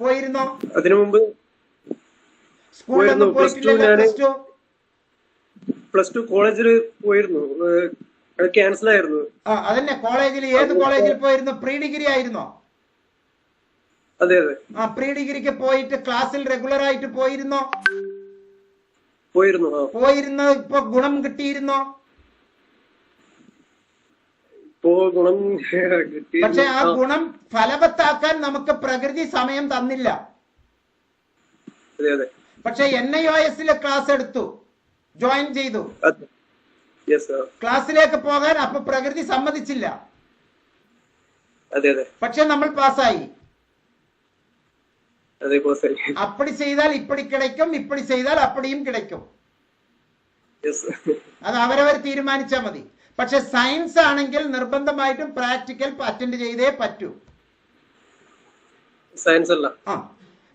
പോയിരുന്നോ? അതിനു മുമ്പ് പോയിരുന്നു. Plus two plus two? കോളേജിൽ പോയിരുന്നു. ക്യാൻസൽ ആയിരുന്നു ആ അതന്നെ. കോളേജിൽ ഏത് കോളേജിൽ പോയിരുന്നു? പ്രീ ഡിഗ്രി ആയിരുന്നോ? അതെ അതെ. ആ പ്രീ ഡിഗ്രിക്ക് പോയിട്ട് ക്ലാസ്സിൽ റെഗുലർ ആയിട്ട് പോയിരുന്നോ? പോയിരുന്നു പോയിരുന്നത് ഇപ്പൊ ഗുണം കിട്ടിയിരുന്നോ? ഗുണം പക്ഷെ ആ ഗുണം ഫലവത്താക്കാൻ നമുക്ക് പ്രകൃതി സമയം തന്നില്ല. പക്ഷെ എൻ ഐ ഒ എസിലെ ക്ലാസ് എടുത്തു. ജോയിൻ ചെയ്തു. ക്ലാസ്സിലേക്ക് പോകാൻ അപ്പൊ പ്രകൃതി സമ്മതിച്ചില്ല. പക്ഷെ നമ്മൾ പാസ്സായി. അപ്പടി ചെയ്താൽ ഇപ്പടി കിടക്കും ഇപ്പടി ചെയ്താൽ അപ്പടിയും കിടക്കും അത് അവരവർ തീരുമാനിച്ചാ മതി. പക്ഷെ സയൻസ് ആണെങ്കിൽ നിർബന്ധമായിട്ടും പ്രാക്ടിക്കൽ അറ്റൻഡ് ചെയ്തേ പറ്റൂ. സയൻസ് അല്ല. ആ.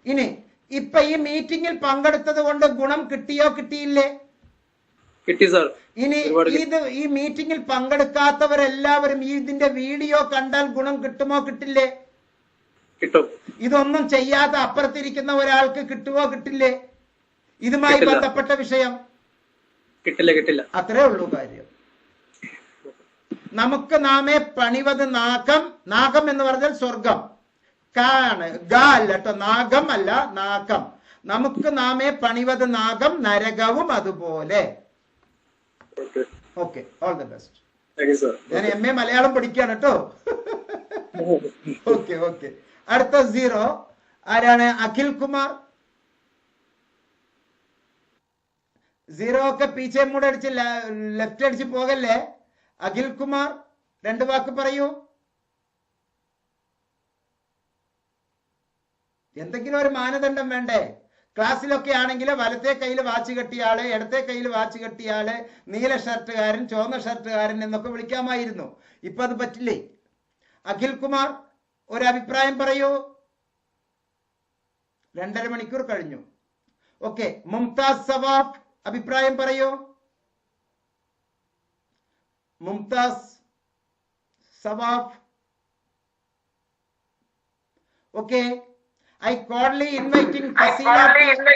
ഇനി ഇപ്പൊ ഈ മീറ്റിംഗിൽ പങ്കെടുത്തത് കൊണ്ട് ഗുണം കിട്ടിയോ കിട്ടിയില്ലേ? കിട്ടി സാർ ഇനി ഇത് ഈ മീറ്റിംഗിൽ പങ്കെടുക്കാത്തവരെല്ലാവരും ഈ ഇതിന്റെ വീഡിയോ കണ്ടാൽ ഗുണം കിട്ടുമോ കിട്ടില്ലേ? കിട്ടും. ഇതൊന്നും ചെയ്യാതെ അപ്പുറത്തിരിക്കുന്ന ഒരാൾക്ക് കിട്ടുമോ കിട്ടില്ലേ? ഇതുമായി. ബന്ധപ്പെട്ട വിഷയം. കിട്ടില്ല കിട്ടില്ല. അത്രേ ഉള്ളൂ കാര്യം. നമുക്ക് നാമേ പണിവത് നാഗം. നാഗം എന്ന് പറഞ്ഞാൽ സ്വർഗം. കാണ് ഗ അല്ല കേട്ടോ. നാഗം അല്ല നാഗം. നമുക്ക് നാമേ പണിവത് നാഗം നരകവും അതുപോലെ. ഓക്കെ. ഓൾ ദ ബെസ്റ്റ് ഞാൻ എം എ മലയാളം പഠിക്കുകയാണ് കേട്ടോ. Okay okay. അടുത്ത സീറോ ആരാണ്? അഖിൽ കുമാർ. സീറോ ഒക്കെ പീച്ചെ മൂടെ അടിച്ച് ലെഫ്റ്റ് അടിച്ച് പോകല്ലേ? അഖിൽ കുമാർ രണ്ട് വാക്ക് പറയൂ. എന്തെങ്കിലും ഒരു മാനദണ്ഡം വേണ്ടേ? ക്ലാസ്സിലൊക്കെ ആണെങ്കിൽ വലത്തെ കയ്യിൽ വാച്ച് കെട്ടിയാൾ ഇടത്തെ കയ്യിൽ വാച്ച് കെട്ടിയാൾ നീല ഷർട്ടുകാരൻ ചുവന്ന ഷർട്ടുകാരൻ എന്നൊക്കെ വിളിക്കാമായിരുന്നു. ഇപ്പൊ അത് പറ്റില്ലേ? അഖിൽ കുമാർ ഒരു അഭിപ്രായം പറയൂ. രണ്ടര മണിക്കൂർ കഴിഞ്ഞു. ഓക്കെ മുംതാസ് സവാഫ് അഭിപ്രായം പറയൂ. Mumtaz Sawaf okay I cordially inviting Fazeela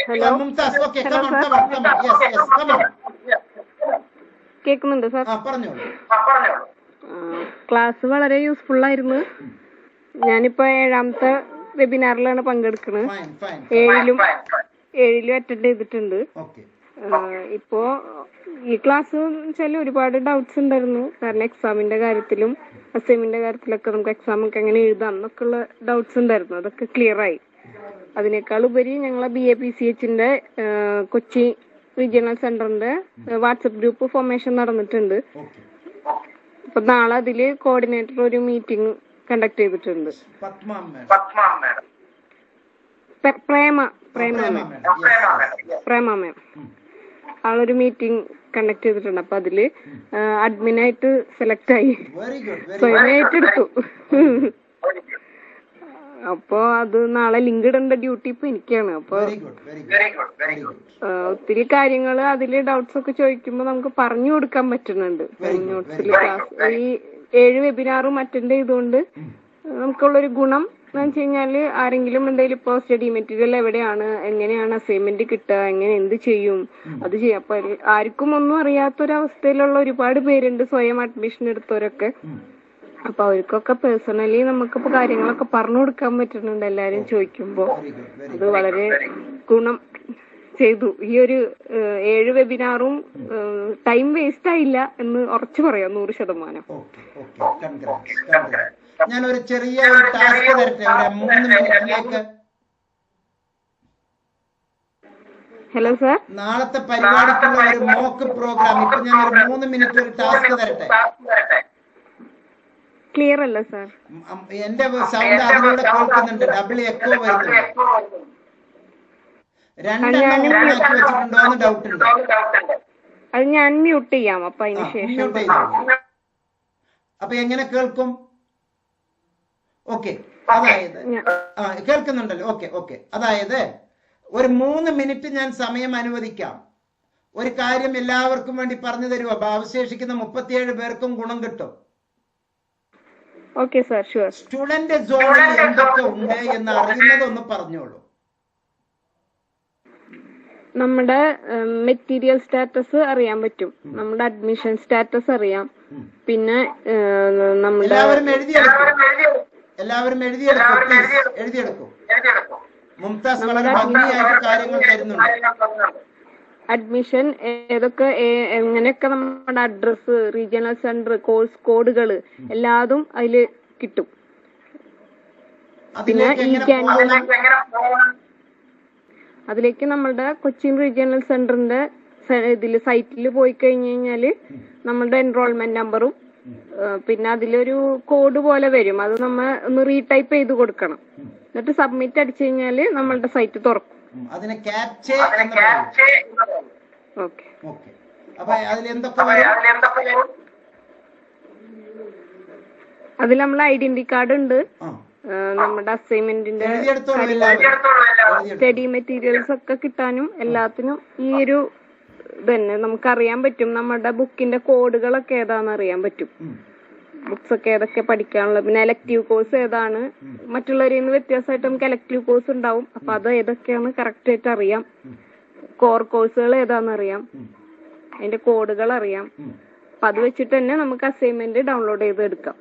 Hello. Mumtaz okay Hello, come on sir. Come on come on yes yes come on കേൾക്കുന്നുണ്ട് സാർ ആ പറഞ്ഞോളൂ. ക്ലാസ് വളരെ യൂസ്ഫുൾ ആയിരുന്നു. ഞാനിപ്പോ ഏഴാമത്തെ വെബിനാറിലാണ് പങ്കെടുക്കുന്നത് ഫൈൻ ഫൈൻ ഏഴിലും ഏഴിലും അറ്റൻഡ് ചെയ്തിട്ടുണ്ട്. ഇപ്പോ ഈ ക്ലാസ് വെച്ചാൽ ഒരുപാട് ഡൗട്ട്സ് ഉണ്ടായിരുന്നു. കാരണം എക്സാമിന്റെ കാര്യത്തിലും അസൈൻമെന്റിന്റെ കാര്യത്തിലൊക്കെ നമുക്ക് എക്സാം ഒക്കെ എങ്ങനെ എഴുതാം എന്നൊക്കെ ഉള്ള ഡൗട്ട്സ് ഉണ്ടായിരുന്നു. അതൊക്കെ ക്ലിയർ ആയി. അതിനേക്കാൾ ഉപരി ഞങ്ങളെ ബി എ പി സി എച്ചിന്റെ കൊച്ചി റീജിയണൽ സെന്ററിന്റെ വാട്സപ്പ് ഗ്രൂപ്പ് ഫോർമേഷൻ നടന്നിട്ടുണ്ട്. അപ്പൊ നാളെ അതിൽ കോർഡിനേറ്റർ ഒരു മീറ്റിംഗ് കണ്ടക്ട് ചെയ്തിട്ടുണ്ട്. പ്രേമ പ്രേമ പ്രേമ മാം. ആളൊരു മീറ്റിംഗ് കണ്ടക്ട് ചെയ്തിട്ടുണ്ട്. അപ്പൊ അതിൽ അഡ്മിനായിട്ട് സെലക്ട് ആയി. സ്വയം ഏറ്റെടുത്തു അപ്പൊ അത് നാളെ ലിങ്ക് ഇടേണ്ട ഡ്യൂട്ടി ഇപ്പൊ എനിക്കാണ്. അപ്പൊ very good very good very good ആ, ഒത്തിരി കാര്യങ്ങൾ അതിൽ ഡൗട്ട്സ് ഒക്കെ ചോദിക്കുമ്പോ നമുക്ക് പറഞ്ഞു കൊടുക്കാൻ പറ്റുന്നുണ്ട്. നോട്ട്സിൽ ക്ലാസ് ഈ ഏഴ് വെബിനാറും അറ്റൻഡ് ചെയ്തുകൊണ്ട് നമുക്കുള്ളൊരു ഗുണം എന്ന് വെച്ച് കഴിഞ്ഞാൽ ആരെങ്കിലും എന്തെങ്കിലും ഇപ്പൊ സ്റ്റഡി മെറ്റീരിയൽ എവിടെയാണ് എങ്ങനെയാണ് അസൈൻമെന്റ് കിട്ടുക എങ്ങനെ എന്ത് ചെയ്യും അത് ചെയ്യാം. അപ്പൊ ആർക്കും ഒന്നും അറിയാത്തൊരവസ്ഥയിലുള്ള ഒരുപാട് പേരുണ്ട് സ്വയം അഡ്മിഷൻ എടുത്തവരൊക്കെ. അപ്പൊ അവർക്കൊക്കെ പേഴ്സണലി നമുക്കിപ്പോ കാര്യങ്ങളൊക്കെ പറഞ്ഞു കൊടുക്കാൻ പറ്റുന്നുണ്ട് എല്ലാരും ചോദിക്കുമ്പോ. അത് വളരെ ഗുണം ചെയ്തു. ഈ ഒരു ഏഴ് വെബിനാറും ടൈം വേസ്റ്റ് ആയില്ല എന്ന് ഉറച്ചു പറയാം നൂറ് ശതമാനം. ഞാൻ ഒരു ചെറിയ ഒരു ടാസ്ക് തരട്ടെ ഒരു മൂന്ന് മിനിറ്റിലേക്ക് ഹലോ സർ നാളത്തെ പരിപാടിക്കുള്ള ഒരു മോക്ക് പ്രോഗ്രാം ഇപ്പൊ ഞാൻ ഒരു മൂന്ന് മിനിറ്റ് ഒരു ടാസ്ക് തരട്ടെ. ക്ലിയർ അല്ല സർ എന്റെ സൗണ്ട് അതിലൂടെ കേൾക്കുന്നുണ്ട്. ഡബിൾ എക്കോ വരുന്നുണ്ട്. രണ്ടെണ്ണം ഓണാക്കി വെച്ചിട്ടുണ്ടോ എന്ന് ഡൗട്ട് ഉണ്ട്. അത് ഞാൻ മ്യൂട്ട് ചെയ്യാം അപ്പൊ അതിന് ശേഷം. അപ്പൊ എങ്ങനെ കേൾക്കും? ഓക്കെ. അതായത് ആ കേൾക്കുന്നുണ്ടല്ലോ. Okay okay. അതായത് ഒരു മൂന്ന് മിനിറ്റ് ഞാൻ സമയം അനുവദിക്കാം. ഒരു കാര്യം എല്ലാവർക്കും വേണ്ടി പറഞ്ഞു തരുമോ അപ്പൊ അവശേഷിക്കുന്ന മുപ്പത്തിയേഴ് പേർക്കും ഗുണം കിട്ടും. Okay sir. ഷുവർ സ്റ്റുഡന്റ് സോണിൽ എന്തൊക്കെ ഉണ്ട് എന്ന് അറിയുന്നത് ഒന്ന് പറഞ്ഞോളൂ. നമ്മുടെ മെറ്റീരിയൽ സ്റ്റാറ്റസ് അറിയാൻ പറ്റും. നമ്മുടെ അഡ്മിഷൻ സ്റ്റാറ്റസ് അറിയാം. പിന്നെ നമ്മുടെ എല്ലാവരും എഴുതിയെടുക്കും എഴുതിയെടുക്കും. മുംതാസ് വളരെ ഭംഗിയായിട്ട് കാര്യങ്ങൾ തരുന്നുണ്ട് അഡ്മിഷൻ ഏതൊക്കെ എങ്ങനെയൊക്കെ നമ്മുടെ അഡ്രസ് റീജിയണൽ സെന്റർ കോഴ്സ് കോഡുകൾ എല്ലാതും അതിൽ കിട്ടും. പിന്നെ ഈ എങ്ങനെ അതിലേക്ക് നമ്മളുടെ കൊച്ചിൻ റീജിയണൽ സെന്ററിന്റെ ഇതിൽ സൈറ്റിൽ പോയി കഴിഞ്ഞു കഴിഞ്ഞാൽ നമ്മളുടെ എൻറോൾമെന്റ് നമ്പറും പിന്നെ അതിലൊരു കോഡ് പോലെ വരും. അത് നമ്മൾ ഒന്ന് റീടൈപ്പ് ചെയ്ത് കൊടുക്കണം. എന്നിട്ട് സബ്മിറ്റ് അടിച്ചു കഴിഞ്ഞാൽ നമ്മളുടെ സൈറ്റ് തുറക്കും. അതിനെ ക്യാപ്ചെ ഓക്കെ. അപ്പൊ അതിൽ എന്തൊക്കെ വരും? അതിൽ നമ്മൾ ഐഡന്റി കാർഡ് ഉണ്ട്. നമ്മുടെ അസൈൻമെന്റിന്റെ. സ്റ്റഡി മെറ്റീരിയൽസ് ഒക്കെ കിട്ടാനും എല്ലാത്തിനും ഈ ഒരു തന്നെ നമുക്കറിയാൻ പറ്റും. നമ്മുടെ ബുക്കിന്റെ കോഡുകളൊക്കെ ഏതാന്ന് അറിയാൻ പറ്റും. ബുക്സ് ഒക്കെ ഏതൊക്കെ പഠിക്കാനുള്ളത്. പിന്നെ എലക്റ്റീവ് കോഴ്സ് ഏതാണ്. മറ്റുള്ളവരിൽ നിന്ന് വ്യത്യാസമായിട്ട് നമുക്ക് എലക്റ്റീവ് കോഴ്സ് ഉണ്ടാവും. അപ്പൊ അത് ഏതൊക്കെയാണ് കറക്റ്റ് ആയിട്ട് അറിയാം. കോർ കോഴ്സുകൾ ഏതാന്ന് അറിയാം. അതിന്റെ കോഡുകൾ അറിയാം. അപ്പൊ അത് വെച്ചിട്ട് തന്നെ നമുക്ക് അസൈൻമെന്റ് ഡൗൺലോഡ് ചെയ്ത് എടുക്കാം.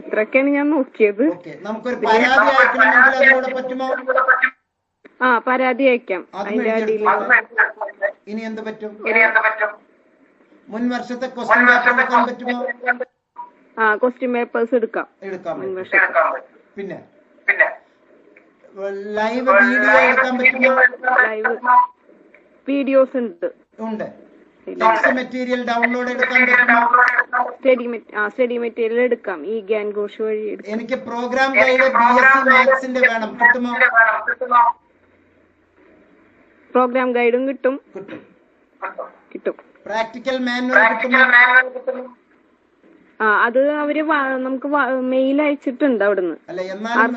ഇത്രയൊക്കെയാണ് ഞാൻ നോക്കിയത്. നമുക്കൊരു പരാതി അയക്കണമെങ്കിൽ അതിലൂടെ പറ്റുമോ? ആ പരാതി അയക്കാം. അതും അതിന്റെ അടിയിൽ. ഇനി എന്ത് പറ്റും? മുൻ വർഷത്തെ ക്വസ്റ്റ്യൻ പേപ്പർ എടുക്കാൻ പറ്റുമോ? ആ ക്വസ്റ്റ്യൻ പേപ്പേഴ്സ് എടുക്കാം. എടുക്കാം. പിന്നെ? പിന്നെ? ലൈവ് വീഡിയോ എടുക്കാൻ പറ്റുമോ? ലൈവ് വീഡിയോസ് ഉണ്ട്. ഉണ്ട്. ടെക്സ്റ്റ് മെറ്റീരിയൽ ഡൗൺലോഡ് എടുക്കാൻ പറ്റുമോ? സ്റ്റഡി ആ സ്റ്റഡി മെറ്റീരിയൽ എടുക്കാം. ഈ ഗ്യാൻ ഘോഷ് വഴി എടുക്കാം. എനിക്ക് programme guide B S C മാത്സിന്റെ വേണം. കിട്ടുമോ? പ്രോഗ്രാം ഗൈഡും കിട്ടും. കിട്ടും. കിട്ടും. പ്രാക്ടിക്കൽ മാനുവൽ കിട്ടും. ആ അത് അവർ നമുക്ക് മെയിൽ അയച്ചിട്ടുണ്ട് അവിടുന്ന്. അല്ല എന്നാലും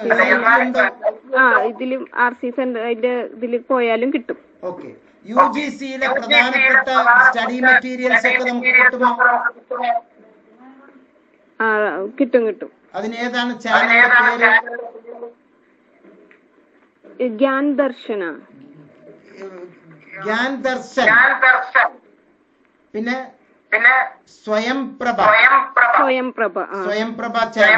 ആ ഇതിലും ആർ സി സെന്റർ അതിന്റെ ഇതിൽ പോയാലും കിട്ടും. ഓക്കെ. യു ജി സിയിലെ പ്രധാനപ്പെട്ട സ്റ്റഡി മെറ്റീരിയൽസ് ഒക്കെ നമുക്ക് കിട്ടുമോ? ആ കിട്ടും കിട്ടും. അതിന് ഏതാണ് ചാനലിന്റെ പേര്? ഗ്യാൻ ദർശന. ജ്ഞാൻ ദർശൻ. പിന്നെ സ്വയം പ്രഭ. സ്വയം പ്രഭ. ആ. സ്വയം പ്രഭ ചാനൽ.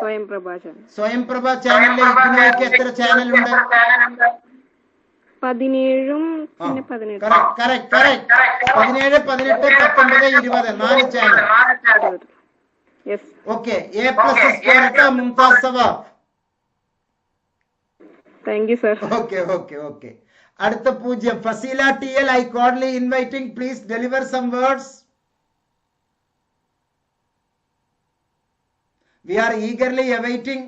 സ്വയം പ്രഭാഷൺ സ്വയം പ്രഭ ചാനലിലെ ഇഗ്നോയ്ക്ക് എത്ര ചാനലുണ്ട്? പതിനേഴും പിന്നെ പതിനെട്ട്. correct, correct. പതിനേഴ് പതിനെട്ട് പത്തൊമ്പത് ഇരുപത് നാല് channel. Okay. A plus square Mumtaz Sawab. Thank you sir okay okay okay. അടുത്ത പൂജ്യം Fazeela T L I cordially inviting please deliver some words we are eagerly awaiting.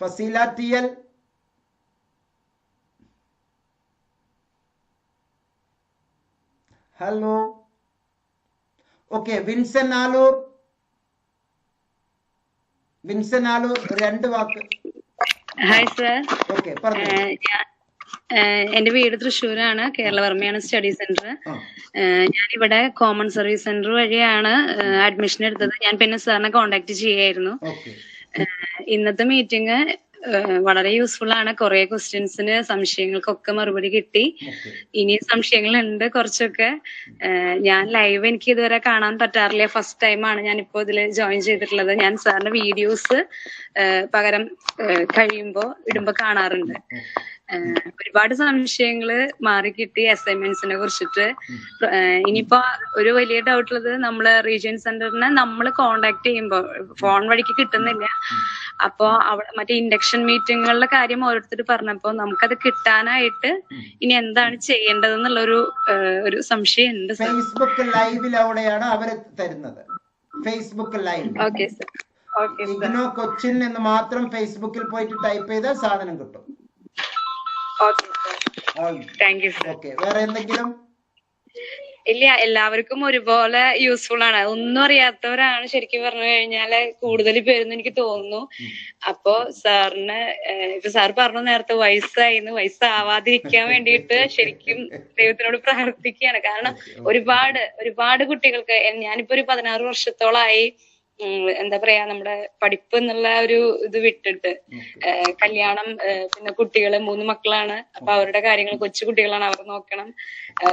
Fazeela T L hello okay Vincent Aloor Vincent Aloor രണ്ട് വാക്ക്. Hi sir. ഞാൻ എന്റെ വീട് തൃശ്ശൂരാണ്. കേരളവർമ്മയാണ് study centre. ഞാനിവിടെ ഞാൻ ഇവിടെ കോമൺ സർവീസ് സെന്റർ വഴിയാണ് അഡ്മിഷൻ എടുത്തത്. ഞാൻ പിന്നെ സാറിനെ കോണ്ടാക്ട് ചെയ്യായിരുന്നു. ഇന്നത്തെ മീറ്റിംഗ് വളരെ യൂസ്ഫുൾ ആണ്. കുറെ ക്വസ്റ്റ്യൻസിന് സംശയങ്ങൾക്കൊക്കെ മറുപടി കിട്ടി. ഇനി സംശയങ്ങൾ ഉണ്ട് കുറച്ചൊക്കെ. ഞാൻ ലൈവ് എനിക്ക് ഇതുവരെ കാണാൻ പറ്റാറില്ല. ഫസ്റ്റ് ടൈമാണ് ഞാൻ ഇപ്പോ ഇതിൽ ജോയിൻ ചെയ്തിട്ടുള്ളത്. ഞാൻ സാറിന്റെ വീഡിയോസ് പകരം കഴിയുമ്പോൾ കഴിയുമ്പോ ഇടുമ്പോ കാണാറുണ്ട്. ഒരുപാട് സംശയങ്ങൾ മാറി കിട്ടി അസൈൻമെന്റ്സിനെ കുറിച്ചിട്ട് ഇനിയിപ്പോ ഒരു വലിയ ഡൗട്ട് ഉള്ളത് നമ്മൾ റീജിയൻ സെന്ററിനെ നമ്മൾ കോണ്ടാക്ട് ചെയ്യുമ്പോൾ ഫോൺ വഴിക്ക് കിട്ടുന്നില്ല. അപ്പോ അവിടെ മറ്റേ ഇൻഡക്ഷൻ മീറ്റിങ്ങുകളുടെ കാര്യം ഓരോരുത്തർ പറഞ്ഞപ്പോ നമുക്കത് കിട്ടാനായിട്ട് ഇനി എന്താണ് ചെയ്യേണ്ടതെന്നുള്ളൊരു ഒരു ഒരു സംശയം ഉണ്ട് ഫേസ്ബുക്ക് ലൈവിൽ അവിടെയാണ് അവർ തരുന്നത്. Facebook live okay sir IGNOU Cochin എന്ന് മാത്രം ഫേസ്ബുക്കിൽ പോയിട്ട് ടൈപ്പ് ചെയ്താൽ സാധനം കിട്ടും. താങ്ക് യു സർ വേറെ എന്തെങ്കിലും? ഇല്ല എല്ലാവർക്കും ഒരുപോലെ യൂസ്ഫുൾ ആണ്. ഒന്നും അറിയാത്തവരാണ് ശരിക്കും പറഞ്ഞു കഴിഞ്ഞാൽ കൂടുതൽ പേരെന്ന് എനിക്ക് തോന്നുന്നു. അപ്പോ സാറിന് ഇപ്പൊ സാർ പറഞ്ഞു നേരത്തെ വയസ്സായിന്ന്. വയസ്സാവാതിരിക്കാൻ വേണ്ടിയിട്ട് ശരിക്കും ദൈവത്തിനോട് പ്രാർത്ഥിക്കുകയാണ്. കാരണം ഒരുപാട് ഒരുപാട് കുട്ടികൾക്ക് ഞാനിപ്പോ ഒരു പതിനാറ് വർഷത്തോളായി എന്താ പറയാ നമ്മുടെ പഠിപ്പ് എന്നുള്ള ഒരു ഇത് വിട്ടിട്ട്. കല്യാണം പിന്നെ കുട്ടികൾ മൂന്ന് മക്കളാണ്. അപ്പൊ അവരുടെ കാര്യങ്ങൾ കൊച്ചു കുട്ടികളാണ് അവർ നോക്കണം.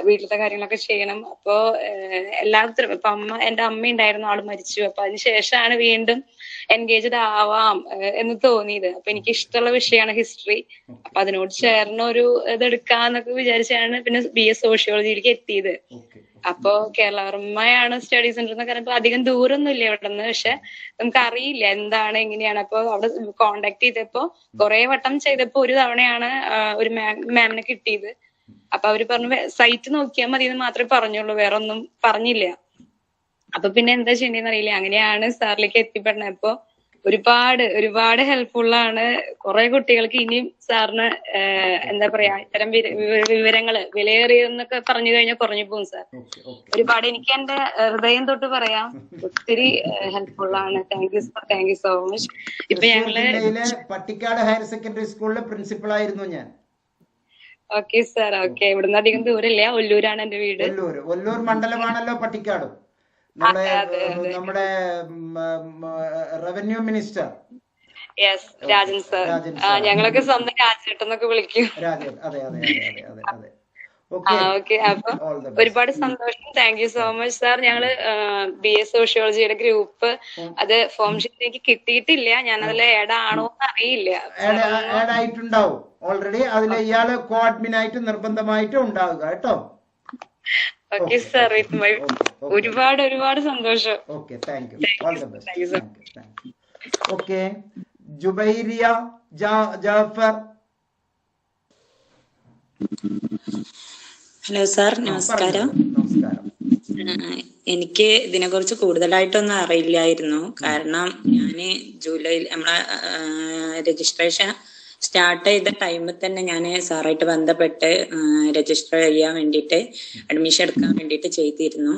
വീട്ടിലത്തെ കാര്യങ്ങളൊക്കെ ചെയ്യണം. അപ്പോ എല്ലാത്തിനും ഇപ്പൊ അമ്മ എന്റെ അമ്മ ഉണ്ടായിരുന്നു ആൾ മരിച്ചു. അപ്പൊ അതിന് ശേഷമാണ് വീണ്ടും എൻഗേജ്ഡ് ആവാം എന്ന് തോന്നിയത്. അപ്പൊ എനിക്ക് ഇഷ്ടമുള്ള വിഷയമാണ് ഹിസ്റ്ററി. അപ്പൊ അതിനോട് ചേർന്ന ഒരു ഇത് എടുക്കാന്നൊക്കെ വിചാരിച്ചാണ് പിന്നെ ബി എസ് സോഷ്യോളജിയിലേക്ക് എത്തിയത്. അപ്പോ കേരളവർമ്മയാണ് സ്റ്റഡി സെന്റർ എന്ന് പറയുമ്പോൾ അധികം ദൂരമൊന്നും ഇല്ല ഇവിടെ നിന്ന് പക്ഷെ നമുക്ക് അറിയില്ല എന്താണ് എങ്ങനെയാണ്. അപ്പൊ അവിടെ കോണ്ടാക്ട് ചെയ്തപ്പോ കുറെ വട്ടം ചെയ്തപ്പോ ഒരു തവണയാണ് ഒരു മാമിനെ കിട്ടിയത്. അപ്പൊ അവർ പറഞ്ഞു സൈറ്റ് നോക്കിയാൽ മതി എന്ന് മാത്രമേ പറഞ്ഞുള്ളൂ വേറെ ഒന്നും പറഞ്ഞില്ല. അപ്പൊ പിന്നെ എന്താ ചെയ്യേണ്ടതെന്ന് അറിയില്ല. അങ്ങനെയാണ് സാറിലേക്ക് എത്തിപ്പെടുന്നത് അപ്പൊ ഒരുപാട് ഒരുപാട് ഹെൽപ്ഫുള്ളാണ് ആണ്. കുറെ കുട്ടികൾക്ക് ഇനിയും സാറിന് എന്താ പറയാ ഇത്തരം വിവരങ്ങൾ വിലയേറിയെന്നൊക്കെ പറഞ്ഞു കഴിഞ്ഞാൽ കുറഞ്ഞു പോകും സാർ. ഒരുപാട് എനിക്ക് എന്റെ ഹൃദയം തൊട്ട് പറയാം. ഒത്തിരി ഹെൽപ്ഫുള്ളാണ് thank you sir thank you so much ഇപ്പൊ ഞങ്ങൾ പട്ടിക്കാട് ഹയർ സെക്കൻഡറി സ്കൂളിലെ പ്രിൻസിപ്പൾ ആയിരുന്നു ഞാൻ. ഓക്കെ സാർ ഓക്കെ ഇവിടുന്ന് അധികം ദൂരമില്ല. ഒല്ലൂരാണ് എന്റെ വീട്. ഒല്ലൂർ ഒല്ലൂർ മണ്ഡലമാണല്ലോ പട്ടിക്കാട്. നമ്മുടെ നമ്മുടെ revenue minister. Yes Rajan sir ഞങ്ങളൊക്കെ സ്വന്തം രാജേട്ടെന്നൊക്കെ വിളിക്കും. രാജൻ അതെ അതെ അതെ അതെ അതെ ഓക്കെ അപ്പൊ ഒരുപാട് സന്തോഷം. Thank you so much sir ഞങ്ങൾ ബി എസ് സോഷ്യോളജിയുടെ ഗ്രൂപ്പ് അത് ഫോം ഷീറ്റ് എനിക്ക് കിട്ടിയിട്ടില്ല. ഞാൻ അതിൽ ആഡ് ആണോ എന്ന് അറിയില്ല ആഡ് ആയിട്ടുണ്ടാവും ഓൾറെഡി അതിൽ ഇയാൾ കോഡ്മിനായിട്ട് നിർബന്ധമായിട്ട് ഉണ്ടാവുക കേട്ടോ? ഓക്കെ സാർ മൈ ഒരുപാട് ഒരുപാട് സന്തോഷം. Okay thank you all the best okay Jubairiya ജാ- ജാഫർ ഹലോ സാർ ആ, നമസ്കാരം. എനിക്ക് നമസ്കാരം കുറിച്ച് കൂടുതലായിട്ടൊന്നും അറിയില്ലായിരുന്നു. കാരണം ഞാൻ ജൂലൈയിൽ നമ്മളെ രജിസ്ട്രേഷൻ സ്റ്റാർട്ട് ചെയ്ത ടൈമിൽ തന്നെ ഞാൻ സാറായിട്ട് ബന്ധപ്പെട്ട് രജിസ്റ്റർ ചെയ്യാൻ വേണ്ടിയിട്ട് അഡ്മിഷൻ എടുക്കാൻ വേണ്ടിയിട്ട് ചെയ്തിരുന്നു.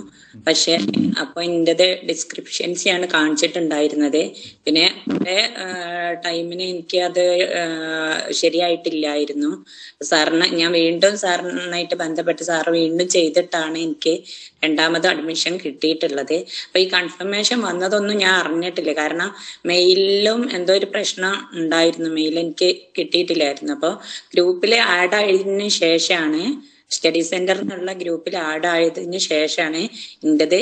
പക്ഷെ അപ്പോൾ എന്റെത് ഡിസ്ക്രിപ്ഷൻസ് ആണ് കാണിച്ചിട്ടുണ്ടായിരുന്നത്. പിന്നെ കുറെ ടൈമിന് എനിക്ക് അത് ശരിയായിട്ടില്ലായിരുന്നു. സാറിന് ഞാൻ വീണ്ടും സാറിനായിട്ട് ബന്ധപ്പെട്ട് സാറ് വീണ്ടും ചെയ്തിട്ടാണ് എനിക്ക് രണ്ടാമത് അഡ്മിഷൻ കിട്ടിയിട്ടുള്ളത്. അപ്പൊ ഈ കൺഫർമേഷൻ വന്നതൊന്നും ഞാൻ അറിഞ്ഞിട്ടില്ല. കാരണം മെയിലിലും എന്തോ ഒരു പ്രശ്നം ഉണ്ടായിരുന്നു. മെയിൽ എനിക്ക് കിട്ടിയിട്ടില്ലായിരുന്നു. അപ്പോൾ ഗ്രൂപ്പിൽ ആഡ് ആയതിനു ശേഷമാണ് സ്റ്റഡി സെന്റർ എന്നുള്ള ഗ്രൂപ്പിൽ ആഡ് ആയതിന് ശേഷമാണ് എന്റെത്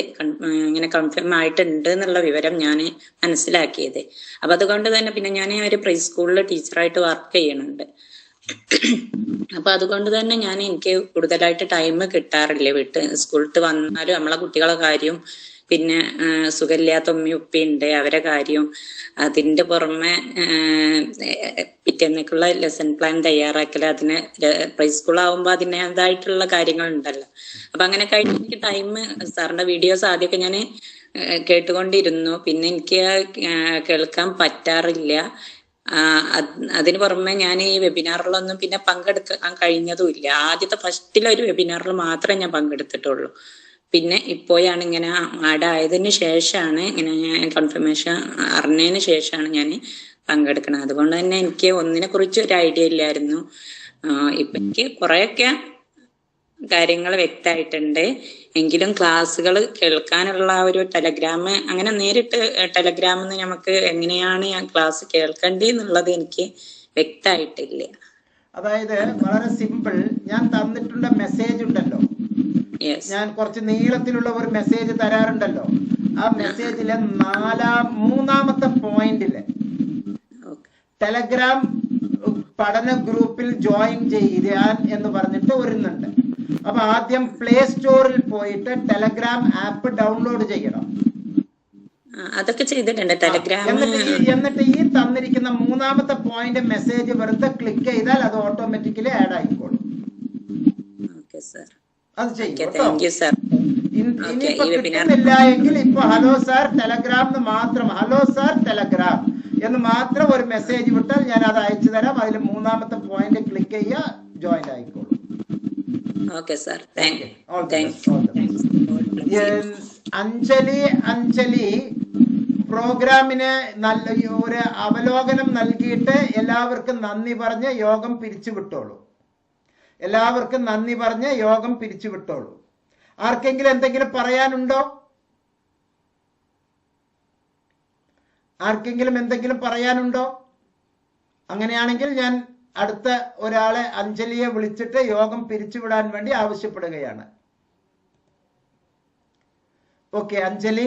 ഇങ്ങനെ കൺഫേം ആയിട്ടുണ്ട് എന്നുള്ള വിവരം ഞാൻ മനസ്സിലാക്കിയത്. അപ്പൊ അതുകൊണ്ട് തന്നെ പിന്നെ ഞാൻ ഒരു പ്രീ സ്കൂളിൽ ടീച്ചറായിട്ട് വർക്ക് ചെയ്യുന്നുണ്ട്. അപ്പൊ അതുകൊണ്ട് തന്നെ ഞാൻ എനിക്ക് കൂടുതലായിട്ട് ടൈം കിട്ടാറില്ല. വീട്ട് സ്കൂളിൽ വന്നാലും നമ്മളെ കുട്ടികളെ കാര്യം പിന്നെ സുഖമില്ലാത്ത ഉമ്മി ഉപ്പി അവരെ കാര്യം അതിന്റെ പുറമെ പിറ്റേന്നേക്കുള്ള ലെസൺ പ്ലാൻ തയ്യാറാക്കൽ അതിന് പ്രീ സ്കൂൾ ആവുമ്പോൾ അതിന്റെതായിട്ടുള്ള കാര്യങ്ങൾ ഉണ്ടല്ലോ അപ്പൊ അങ്ങനെ കഴിഞ്ഞ് എനിക്ക് ടൈം സാറിന്റെ വീഡിയോസ് ആദ്യമൊക്കെ ഞാൻ കേട്ടുകൊണ്ടിരുന്നു. പിന്നെ എനിക്ക് കേൾക്കാൻ പറ്റാറില്ല. അതിന് പുറമെ ഞാൻ ഈ വെബിനാറിലൊന്നും പിന്നെ പങ്കെടുക്കാൻ കഴിഞ്ഞതുമില്ല. ആദ്യത്തെ ഫസ്റ്റിലെ ഒരു വെബിനാറിൽ മാത്രമേ ഞാൻ പങ്കെടുത്തിട്ടുള്ളൂ. പിന്നെ ഇപ്പോഴാണ് ഇങ്ങനെ ആഡ് ആയതിന് ശേഷമാണ് ഇങ്ങനെ ഞാൻ കൺഫർമേഷൻ അറിഞ്ഞതിന് ശേഷമാണ് ഞാൻ പങ്കെടുക്കുന്നത് അതുകൊണ്ട് തന്നെ എനിക്ക് ഒന്നിനെ കുറിച്ച് ഒരു ഐഡിയ ഇല്ലായിരുന്നു. ഇപ്പൊ എനിക്ക് കുറെയൊക്കെ കാര്യങ്ങൾ വ്യക്തമായിട്ടുണ്ട്. എങ്കിലും ക്ലാസ്സുകൾ കേൾക്കാനുള്ള ഒരു ടെലഗ്രാം അങ്ങനെ നേരിട്ട് ടെലഗ്രാമിൽ നിന്ന് നമുക്ക് എങ്ങനെയാണ് ഞാൻ ക്ലാസ് കേൾക്കേണ്ടത് എന്നുള്ളത് എനിക്ക് വ്യക്തമായിട്ടില്ല. അതായത് വളരെ സിമ്പിൾ ഞാൻ തന്നിട്ടുള്ള മെസ്സേജ് ഉണ്ടല്ലോ. ഞാൻ കുറച്ച് നീളത്തിലുള്ള ഒരു മെസ്സേജ് തരാറുണ്ടല്ലോ. ആ മെസ്സേജിലെ നാലാം മൂന്നാമത്തെ പോയിന്റിൽ ടെലഗ്രാം പഠന ഗ്രൂപ്പിൽ ജോയിൻ ചെയ്യാൻ എന്ന് പറഞ്ഞിട്ട് വരുന്നുണ്ട് അപ്പൊ ആദ്യം പ്ലേ സ്റ്റോറിൽ പോയിട്ട് ടെലഗ്രാം ആപ്പ് ഡൗൺലോഡ് ചെയ്യണം. അതൊക്കെ ചെയ്തിട്ടുണ്ട് ടെലഗ്രാം എന്നിട്ട് ഈ തന്നിരിക്കുന്ന മൂന്നാമത്തെ പോയിന്റ് മെസ്സേജ് വെറുതെ ക്ലിക്ക് ചെയ്താൽ അത് ഓട്ടോമാറ്റിക്കലി ആഡ് ആയിക്കോളും. അത് കിട്ടുന്നില്ല എങ്കിൽ ഇപ്പൊ ഹലോ സാർ ടെലഗ്രാം എന്ന് മാത്രം ഹലോ സാർ ടെലഗ്രാം എന്ന് മാത്രം ഒരു മെസ്സേജ് വിട്ടാൽ ഞാൻ അത് അയച്ചു തരാം. അതിൽ മൂന്നാമത്തെ പോയിന്റ് ക്ലിക്ക് ചെയ്യുക ജോയിൻ ആയിക്കോളും. ഓക്കെ സാർ അഞ്ജലി അഞ്ജലി പ്രോഗ്രാമിന് നല്ല ഒരു അവലോകനം നൽകിയിട്ട് എല്ലാവർക്കും നന്ദി പറഞ്ഞ് യോഗം പിരിച്ചുവിട്ടോളൂ. എല്ലാവർക്കും നന്ദി പറഞ്ഞ് യോഗം പിരിച്ചുവിട്ടോളൂ. ആർക്കെങ്കിലും എന്തെങ്കിലും പറയാനുണ്ടോ? ആർക്കെങ്കിലും എന്തെങ്കിലും പറയാനുണ്ടോ? അങ്ങനെയാണെങ്കിൽ ഞാൻ അടുത്ത ഒരാളെ അഞ്ജലിയെ വിളിച്ചിട്ട് യോഗം പിരിച്ചുവിടാൻ വേണ്ടി ആവശ്യപ്പെടുകയാണ്. ഓക്കെ അഞ്ജലി.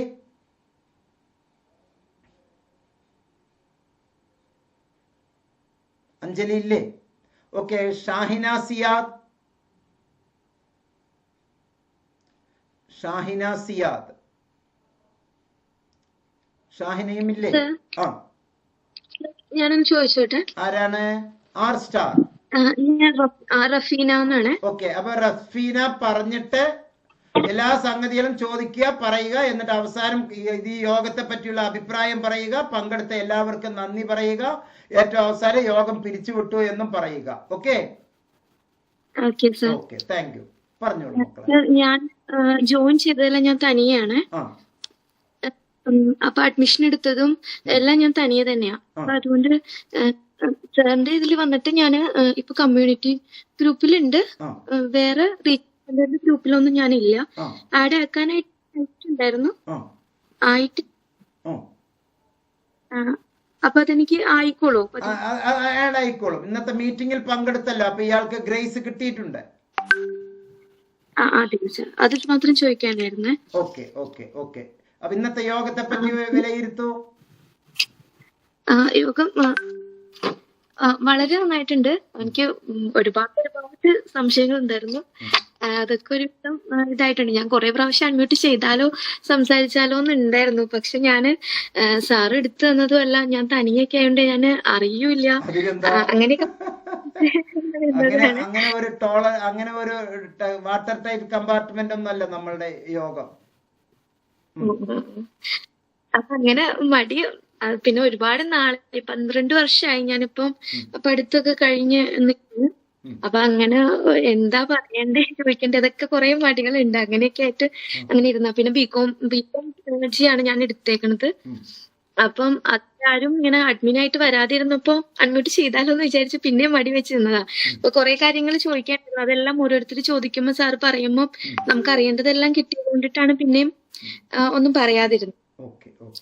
അഞ്ജലി ഇല്ലേ? ഓക്കെ ഷാഹിന സിയാദ് ഷാഹിന സിയാദ് ഷാഹിനയും ഇല്ലേ? ആ. ഞാനൊന്ന് ചോദിച്ചോട്ടെ? ആരാണ്? ആർ സ്റ്റാർ റഫീന എന്നാണ്. ഓക്കെ അപ്പൊ റഫീന പറഞ്ഞിട്ട് എല്ലാ സംഗതികളും ചോദിക്കുക പറയുക എന്നിട്ട് അവസാനം ഈ- യോഗത്തെ പറ്റിയുള്ള അഭിപ്രായം പറയുക പങ്കെടുത്ത എല്ലാവർക്കും നന്ദി പറയുക ഏറ്റവും അവസാനം യോഗം പിരിച്ചുവിട്ടു എന്നും പറയുക. ഓക്കെ ഓക്കെ താങ്ക് യു പറഞ്ഞോളൂ ഞാൻ ജോയിൻ ചെയ്തതെല്ലാം ഞാൻ തനിയാണ്. അപ്പൊ അഡ്മിഷൻ എടുത്തതും എല്ലാം ഞാൻ തനിയെ തന്നെയാ. അപ്പൊ അതുകൊണ്ട് സാറിന്റെ ഇതിൽ വന്നിട്ട് ഞാൻ ഇപ്പൊ കമ്മ്യൂണിറ്റി ഗ്രൂപ്പിലുണ്ട്. വേറെ റീച്ച് ഗ്രൂപ്പിലൊന്നും ഞാനില്ല. ഇല്ല ആഡ് ആക്കാനായിട്ട് ഉണ്ടായിരുന്നു ആയിട്ട്. അപ്പൊ അതെനിക്ക് ആയിക്കോളൂ. ആഡ് ആയിക്കോളും. ഇന്നത്തെ മീറ്റിംഗിൽ പങ്കെടുത്തല്ലോ. അപ്പൊ ഇയാൾക്ക് ഗ്രേസ് കിട്ടിയിട്ടുണ്ട്. അതെ മാത്രം ചോദിക്കാനായിരുന്നേ. Okay okay okay. അപ്പൊ ഇന്നത്തെ യോഗത്തെ പറ്റി വിലയിരുത്തൂ. ആ യോഗം വളരെ നന്നായിട്ടുണ്ട്. എനിക്ക് ഒരുപാട് ഒരുപാട് സംശയങ്ങൾ ഉണ്ടായിരുന്നു. അതൊക്കെ ഒരു വിധം ഇതായിട്ടുണ്ട്. ഞാൻ കുറെ പ്രാവശ്യം അൺമ്യൂട്ട് ചെയ്താലോ സംസാരിച്ചാലോ എന്നുണ്ടായിരുന്നു പക്ഷെ ഞാൻ സാർ എടുത്തു തന്നതും അല്ല ഞാൻ തനിയൊക്കെ ആയതുകൊണ്ട് ഞാൻ അറിയൂല അങ്ങനെയൊക്കെ അങ്ങനെ ഒരു ടോള അങ്ങനെ ഒരു വാട്ടർ ടൈപ്പ് കമ്പാർട്ട്മെന്റ് ഒന്നല്ല നമ്മളുടെ യോഗം. അപ്പൊ അങ്ങനെ മടി പിന്നെ ഒരുപാട് നാളെ പന്ത്രണ്ട് വർഷമായി ഞാനിപ്പം പഠിത്തമൊക്കെ കഴിഞ്ഞ് നിൽക്കുന്നു അപ്പൊ അങ്ങനെ എന്താ പറയണ്ടേ ചോദിക്കണ്ടേ അതൊക്കെ കുറെ മടികളുണ്ട് അങ്ങനെയൊക്കെ ആയിട്ട് അങ്ങനെ ഇരുന്ന. പിന്നെ ബികോം ബികോം ആണ് ഞാൻ എടുത്തേക്കണത്. അപ്പം അതാരും ഇങ്ങനെ അഡ്മിൻ ആയിട്ട് വരാതിരുന്നപ്പോ അഡ്മിറ്റ് ചെയ്താലോ എന്ന് വിചാരിച്ച് പിന്നെയും മടി വെച്ച് നിന്നതാ. അപ്പൊ കുറെ കാര്യങ്ങൾ ചോദിക്കാനുണ്ട്. അതെല്ലാം ഓരോരുത്തർ ചോദിക്കുമ്പോ സാർ പറയുമ്പോ നമുക്ക് അറിയേണ്ടതെല്ലാം കിട്ടിയത് കൊണ്ടിട്ടാണ് പിന്നെയും ഒന്നും പറയാതിരുന്നത്.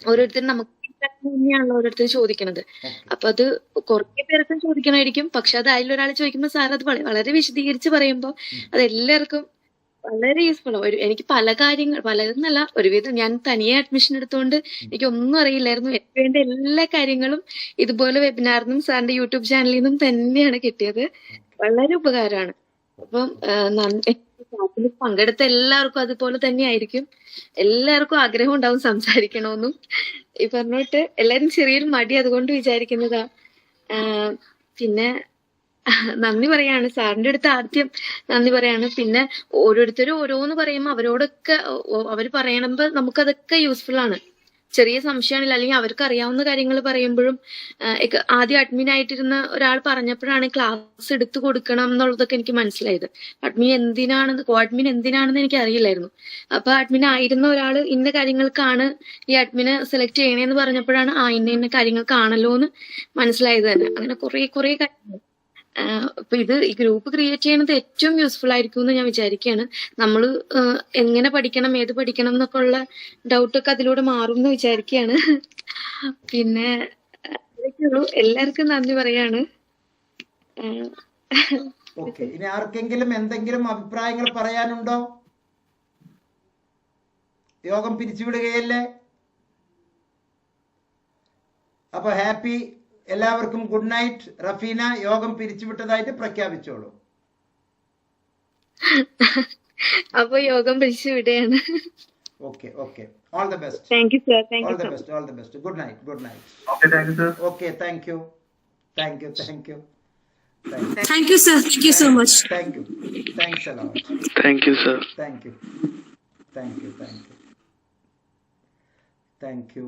ഓരോരുത്തരും നമുക്ക് തന്നെയാണല്ലോ ഓരോരുത്തർ ചോദിക്കണത്. അപ്പൊ അത് കുറെ പേർക്കും ചോദിക്കണമായിരിക്കും. പക്ഷെ അത് അതിലൊരാൾ ചോദിക്കുമ്പോൾ സാർ അത് വളരെ വിശദീകരിച്ച് പറയുമ്പോൾ അത് എല്ലാവർക്കും വളരെ യൂസ്ഫുൾ ഒരു എനിക്ക് പല കാര്യങ്ങൾ പലതെന്നല്ല ഒരുവിധം ഞാൻ തനിയെ അഡ്മിഷൻ എടുത്തുകൊണ്ട് എനിക്ക് ഒന്നും അറിയില്ലായിരുന്നു. എനിക്ക് വേണ്ട എല്ലാ കാര്യങ്ങളും ഇതുപോലെ വെബിനാറിനും സാറിന്റെ യൂട്യൂബ് ചാനലിൽ നിന്നും തന്നെയാണ് കിട്ടിയത്. വളരെ ഉപകാരമാണ്. അപ്പം ക്ലാസ്സിൽ പങ്കെടുത്ത എല്ലാവർക്കും അതുപോലെ തന്നെ ആയിരിക്കും എല്ലാവർക്കും ആഗ്രഹം ഉണ്ടാവും സംസാരിക്കണമെന്നും ഈ പറഞ്ഞോട്ട് എല്ലാരും ചെറിയൊരു മടി അതുകൊണ്ട് വിചാരിക്കുന്നതാ. പിന്നെ നന്ദി പറയാണ്. സാറിന്റെ അടുത്ത് ആദ്യം നന്ദി പറയാണ്. പിന്നെ ഓരോരുത്തരും ഓരോന്ന് പറയുമ്പോൾ അവരോടൊക്കെ അവർ പറയണമ്പോ നമുക്കതൊക്കെ യൂസ്ഫുൾ ആണ്. ചെറിയ സംശയമാണില്ല. അല്ലെങ്കിൽ അവർക്ക് അറിയാവുന്ന കാര്യങ്ങൾ പറയുമ്പോഴും ആദ്യം അഡ്മിൻ ആയിട്ടിരുന്ന ഒരാൾ പറഞ്ഞപ്പോഴാണ് ക്ലാസ് എടുത്തു കൊടുക്കണം എന്നുള്ളതൊക്കെ എനിക്ക് മനസ്സിലായത്. അഡ്മിൻ എന്തിനാണെന്ന് കോ അഡ്മിൻ എന്തിനാണെന്ന് എനിക്ക് അറിയില്ലായിരുന്നു അപ്പൊ അഡ്മിൻ ആയിരുന്ന ഒരാൾ ഇന്ന കാര്യങ്ങൾക്കാണ് ഈ അഡ്മിനെ സെലക്ട് ചെയ്യണേന്ന് പറഞ്ഞപ്പോഴാണ് ആ ഇന്ന ഇന്ന കാര്യങ്ങൾക്കാണല്ലോ എന്ന് മനസ്സിലായത് തന്നെ. അങ്ങനെ കുറെ കുറെ കാര്യങ്ങൾ. അപ്പൊ ഇത് ഈ ഗ്രൂപ്പ് ക്രിയേറ്റ് ചെയ്യുന്നത് ഏറ്റവും യൂസ്ഫുൾ ആയിരിക്കും എന്ന് ഞാൻ വിചാരിക്കുകയാണ് നമ്മൾ എങ്ങനെ പഠിക്കണം ഏത് പഠിക്കണം എന്നൊക്കെ ഉള്ള ഡൗട്ട് ഒക്കെ അതിലൂടെ മാറും എന്ന് വിചാരിക്കുകയാണ് പിന്നെ എല്ലാവർക്കും നന്ദി പറയാണ്. ഇനി ആർക്കെങ്കിലും എന്തെങ്കിലും അഭിപ്രായങ്ങൾ പറയാനുണ്ടോ? യോഗം പിരിച്ചുവിടുകയല്ലേ? അപ്പൊ ഹാപ്പി എല്ലാവർക്കും ഗുഡ് നൈറ്റ് റഫീന യോഗം പിരിച്ചുവിട്ടതായിട്ട് പ്രഖ്യാപിച്ചോളൂ. അപ്പൊ യോഗം പിരിച്ചുവിടുകയാണ്. Okay okay all the best thank you sir thank you all the best all the best good night good night okay thank you thank you thank you thank you sir thank you so much thank you thanks a lot thank you sir thank you thank you thank you thank you